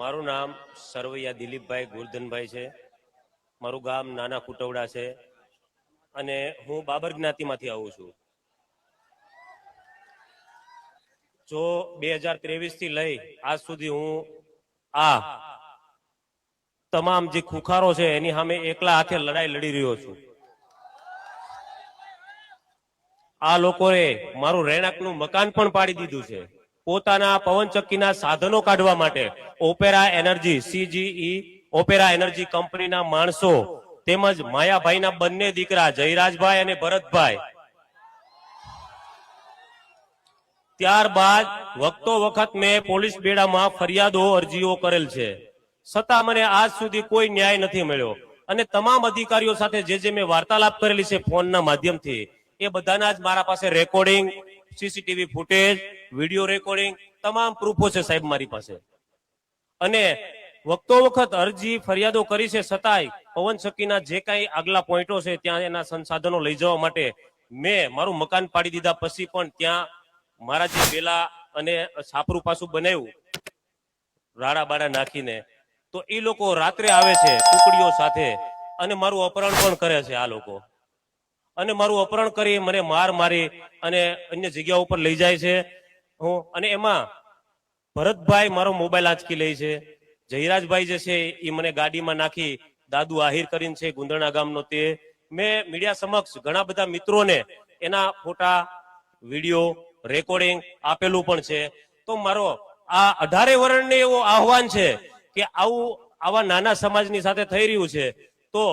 મારું નામ સરવૈયા દિલીપભાઈ ગોરધનભાઈ છે. મારું ગામ નાના કુટવડા છે અને હું બાબર જ્ઞાતિમાંથી આવું છું. જો બે હજાર ત્રેવીસથી લઈ આજ સુધી હું આ તમામ જે ખુખારો છે એની સામે એકલા હાથે લડાઈ લડી રહ્યો છું. આ લોકોએ મારું રહેણાંકનું મકાન પણ પાડી દીધું છે. પોતાના પવનચક્કીના સાધનો કાઢવા માટે Opera energy CGE Opera energy કંપનીના માણસો તેમજ માયાભાઈના બંને દીકરા જયરાજભાઈ અને ભરતભાઈ. ત્યારબાદ વખતો વખત મેં પોલીસ બેડામાં ફરિયાદો અરજીઓ કરેલ છે. છતાં મને આજ સુધી કોઈ ન્યાય નથી મળ્યો અને તમામ અધિકારીઓ સાથે જે જે મેં વાર્તાલાપ કરેલી છે ફોનના માધ્યમથી, એ બધાના જ મારા પાસે recording CCTV footage, video recording, તમામ પ્રૂફો છે સાહેબ મારી પાસે. અને વખતો વખત અરજી ફરિયાદો કરી છે છતાંય પવન ચક્કીના જે કાંઈ આગલા પોઈન્ટો છે ત્યાં એના સંસાધનો લઈ જવા માટે મેં મારું મકાન પાડી દીધા પછી પણ ત્યાં મારા જે વેલા અને છાપરું પાછું બનાવ્યું રાડા બાડા નાખીને, તો એ લોકો રાત્રે આવે છે ટુકડીઓ સાથે અને મારું અપહરણ પણ કરે છે આ લોકો. અને મારું અપહરણ કરી, મને માર મારી અને અન્ય જગ્યા ઉપર લઈ જાય છે. હું અને એમાં ભરતભાઈ મારો મોબાઈલ આંચકી લે છે. જયરાજભાઈ જે છે એ મને ગાડીમાં નાખી દાદુ આહિર કરીને છે, ગુંદરણા ગામનો તે. મેં મીડિયા સમક્ષ ઘણા બધા મિત્રોને એના ફોટા, વીડિયો, રેકોર્ડિંગ આપેલું પણ છે. તો મારો આ અઢારે વર્ણને એવો આહવાન છે કે આવું આવા નાના સમાજની સાથે થઈ રહ્યું છે. તો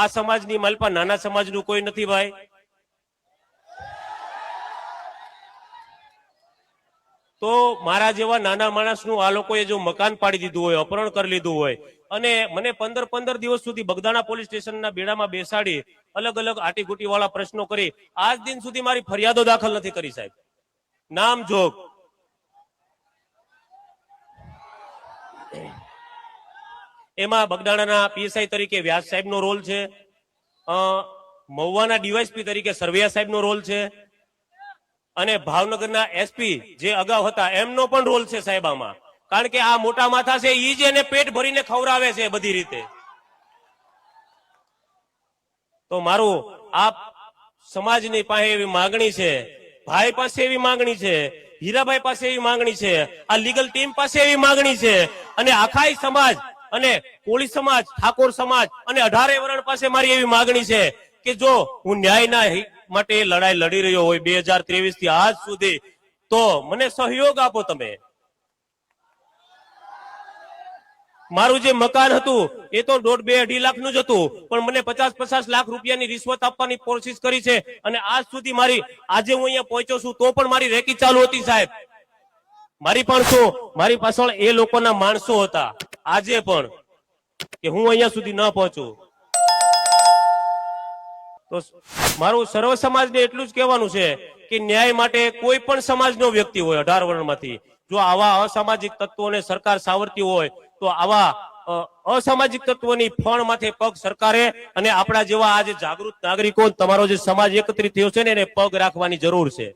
આ સમાજની માલપા નાના સમાજનું કોઈ નથી ભાઈ. તો મારા જેવા નાના માણસનું આ લોકોએ જો મકાન પાડી દીધું હોય, અપહરણ કરી લીધું હોય, અને મને પંદર પંદર દિવસ સુધી બગદાણા પોલીસ સ્ટેશનના બેડામાં બેસાડી અલગ અલગ આટીગુટી વાળા પ્રશ્નો કરી, આજ દિન સુધી મારી ફરિયાદો દાખલ નથી કરી સાહેબ. નામ જોગ. એમાં બગદાણાના પીએસઆઈ તરીકે વ્યાસ સાહેબનો રોલ છે. મહુવાના ડીવાયસપી તરીકે સરવૈયા સાહેબનો રોલ છે. અને ભાવનગરના એસપી જે અગાઉ હતા, એમનો પણ રોલ છે સાહેબ કારણ કે આ મોટા માથા છે, ઈ જ એને પેટ ભરીને ખવડાવે છે બધી રીતે. તો મારું આ સમાજની પાસે એવી માંગણી છે. ભાઈ પાસે એવી માંગણી છે. હીરાભાઈ પાસે એવી માંગણી છે. આ લીગલ ટીમ પાસે એવી માંગણી છે. અને આખાઈ સમાજ અને કોળી સમાજ, ઠાકોર સમાજ અને અઢારે વરણ પાસે મારી એવી માગણી છે કે જો હું ન્યાયના માટે લડાઈ લડી રહ્યો હોય બેથી આજ સુધી, તો મને સહયોગ આપો તમે. મારું જે મકાન હતું, એ તો દોઢ બે અઢી લાખનું જ હતું, પણ મને પચાસ પચાસ લાખ રૂપિયાની રિશ્વત આપવાની કોશિશ કરી છે અને આજ સુધી મારી, આજે હું અહીંયા પહોંચ્યો છું, તો પણ મારી રેકી ચાલુ હતી સાહેબ. મારી પણ શું, મારી પાછળ એ લોકોના માણસો હતા. આજે પણ કે હું અહીંયા સુધી ન પહોંચું. તો મારું સર્વ સમાજને એટલું જ કહેવાનું છે કે ન્યાય માટે કોઈ પણ સમાજનો વ્યક્તિ હોય અઢાર વર્ણમાંથી, જો આવા અસામાજિક તત્વોને સરકાર સાવરતી હોય, તો આવા અસામાજિક તત્વોની ફણ માથે પગ સરકારે અને આપણા જેવા આજે જાગૃત નાગરિકો તમારો જે સમાજ એકત્રિત થયો છે ને એને પગ રાખવાની જરૂર છે.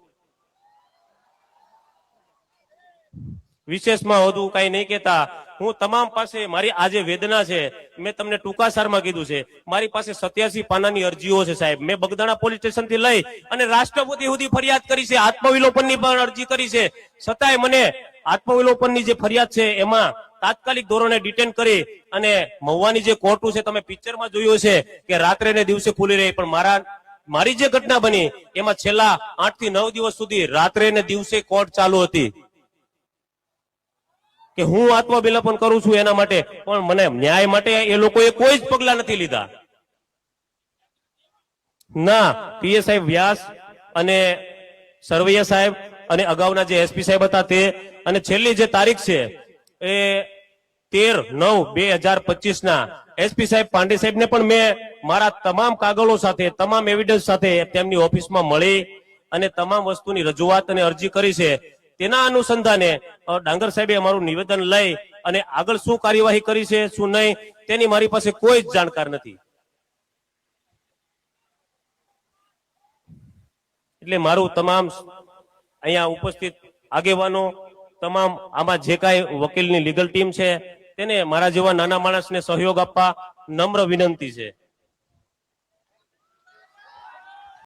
વિશેષમાં વધુ કઈ નહીં કેતા હું તમામ પાસે મારી આ જે વેદના છે, મેં તમને ટૂંકાસારમાં કીધું છે. મારી પાસે સત્યાસી પાનાની અરજીઓ છે સાહેબ. મેં બગદાણા પોલીસ સ્ટેશનથી લઈ અને રાષ્ટ્રપતિ સુધી ફરિયાદ કરી છે, આત્મવિલોપનની પણ અરજી કરી છે. છતાંય મને આત્મવિલોપનની જે ફરિયાદ છે, એમાં તાત્કાલિક ધોરણે ડિટેન કરી અને મહુવાની જે કોર્ટું છે, તમે પિક્ચરમાં જોયું છે કે રાત્રે ને દિવસે ખુલી રહી. પણ મારા, મારી જે ઘટના બની, એમાં છેલ્લા આઠથી નવ દિવસ સુધી રાત્રે ને દિવસે કોર્ટ ચાલુ હતી. કે હું આત્મવિલોપન કરું છું એના માટે, પણ મને ન્યાય માટે એ લોકોએ કોઈ જ પગલા નથી લીધા. ના પીએસઆઈ વ્યાસ અને સરવૈયા સાહેબ અને અગાઉના જે એસપી સાહેબ હતા તે, અને છેલ્લી જે તારીખ છે એ તેર નવ બે હજાર પચીસ ના એસપી સાહેબ પાંડે સાહેબ ને પણ મેં મારા તમામ કાગળો સાથે, તમામ એવિડન્સ સાથે તેમની ઓફિસમાં મળી અને તમામ વસ્તુની રજૂઆત અને અરજી કરી છે. તેના અનુસંધાને ડાંગર સાહેબે અમારું નિવેદન લઈ અને આગળ શું કાર્યવાહી કરી છે, શું નહીં, તેની મારી પાસે કોઈ જ જાણકાર નથી. એટલે મારું તમામ અહીંયા ઉપસ્થિત આગેવાનો, તમામ આમાં જે કાંઈ વકીલની લીગલ ટીમ છે, તેને મારા જેવા નાના માણસને સહયોગ આપવા નમ્ર વિનંતી છે.